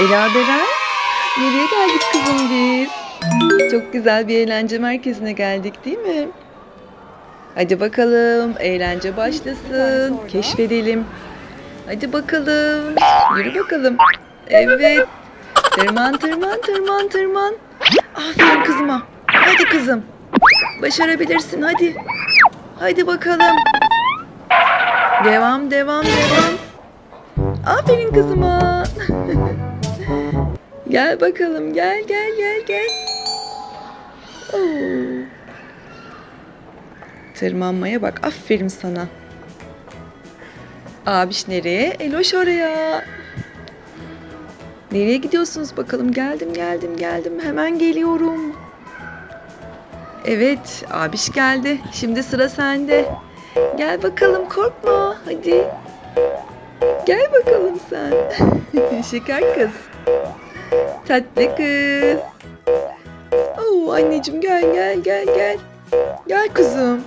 Ela Beren, nereye geldik kızım biz? Çok güzel bir eğlence merkezine geldik değil mi? Hadi bakalım, eğlence başlasın. Keşfedelim. Hadi bakalım, yürü bakalım. Evet, tırman tırman tırman tırman. Aferin kızıma. Hadi kızım. Başarabilirsin hadi. Hadi bakalım. Devam devam devam. Aferin kızıma. gel bakalım gel gel gel gel. Tırmanmaya bak aferin sana. Abiş nereye? Eloş oraya. Nereye gidiyorsunuz bakalım? Geldim geldim geldim hemen geliyorum. Evet abiş geldi. Şimdi sıra sende. Gel bakalım korkma hadi. Gel bakalım sen. Şeker kız. Tatlı kız. Oo anneciğim gel gel gel gel. Gel kızım.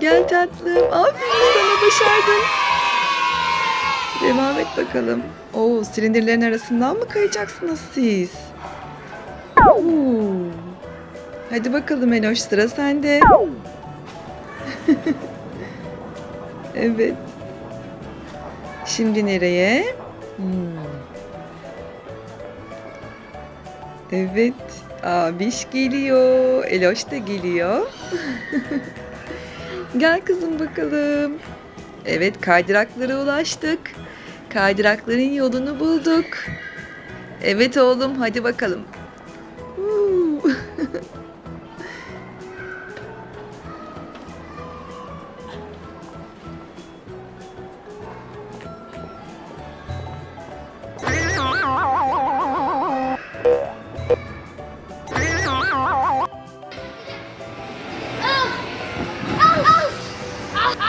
Gel tatlım. Aferin sana başardın. Devam et bakalım. Oo silindirlerin arasından mı kayacaksınız siz? Oo. Hadi bakalım Eloş sıra sende. evet. Şimdi nereye? Hmm. Evet. Abiş geliyor. Eloş da geliyor. Gel kızım bakalım. Evet kaydıraklara ulaştık. Kaydırakların yolunu bulduk. Evet oğlum hadi bakalım.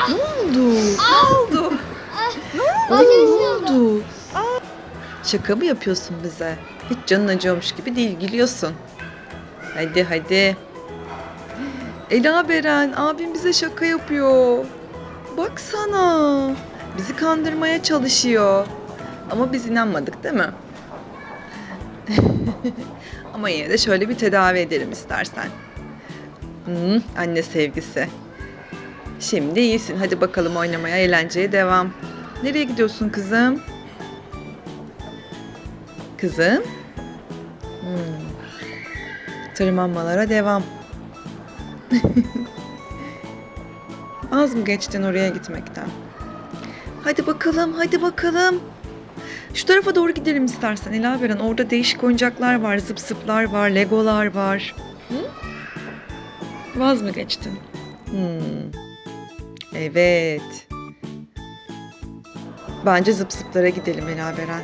Ne oldu? Ne oldu? Ne oldu? Şaka mı yapıyorsun bize? Hiç canın acıyormuş gibi değil, gülüyorsun. Hadi hadi. Ela Beren, abim bize şaka yapıyor. Baksana. Bizi kandırmaya çalışıyor. Ama biz inanmadık değil mi? Ama yine de şöyle bir tedavi edelim istersen. Hmm, anne sevgisi. Şimdi iyisin. Hadi bakalım oynamaya, eğlenceye devam. Nereye gidiyorsun kızım? Kızım? Hmm. Tırmanmalara devam. Az mı geçtin oraya gitmekten? Hadi bakalım, hadi bakalım. Şu tarafa doğru gidelim istersen Ela Beren. Orada değişik oyuncaklar var, zıp zıplar var, legolar var. Hı? Vaz mı geçtin? Hmm. Evet. Bence zıp zıplara gidelim Ela Beren.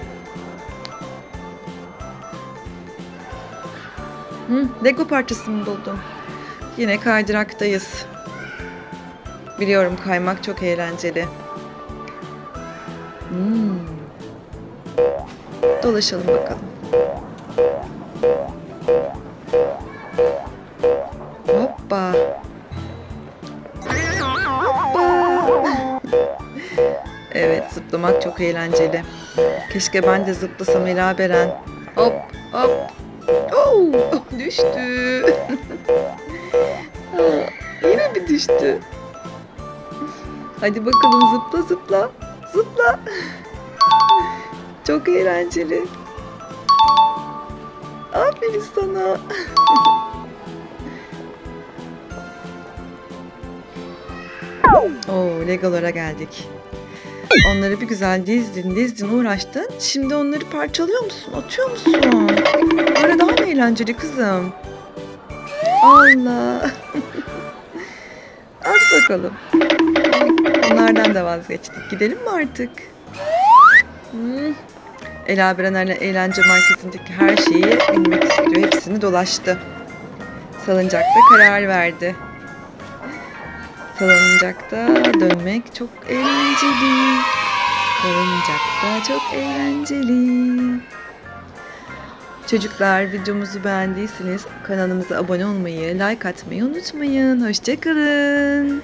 Hı, Lego parçası mı buldun? Yine kaydıraktayız. Biliyorum kaymak çok eğlenceli. Hmm. Dolaşalım bakalım. Evet zıplamak çok eğlenceli. Keşke ben de zıplasam Ela Beren. Hop hop. Oo, düştü. Aa, Yine mi düştü? Hadi bakalım zıpla zıpla. Zıpla. Çok eğlenceli. Aferin sana. Oo, Legolara geldik. Onları bir güzel dizdin, dizdin, uğraştın. Şimdi onları parçalıyor musun? Atıyor musun? Böyle daha mı eğlenceli kızım? Allah. At bakalım. Bunlardan da vazgeçtik. Gidelim mi artık? Hmm. Ela Berener'le eğlence merkezindeki her şeyi bilmek istiyor. Hepsini dolaştı. Salıncakta karar verdi. Salıncakta dönmek çok eğlenceli. Salıncakta çok eğlenceli. Çocuklar videomuzu beğendiyseniz kanalımıza abone olmayı, like atmayı unutmayın. Hoşçakalın.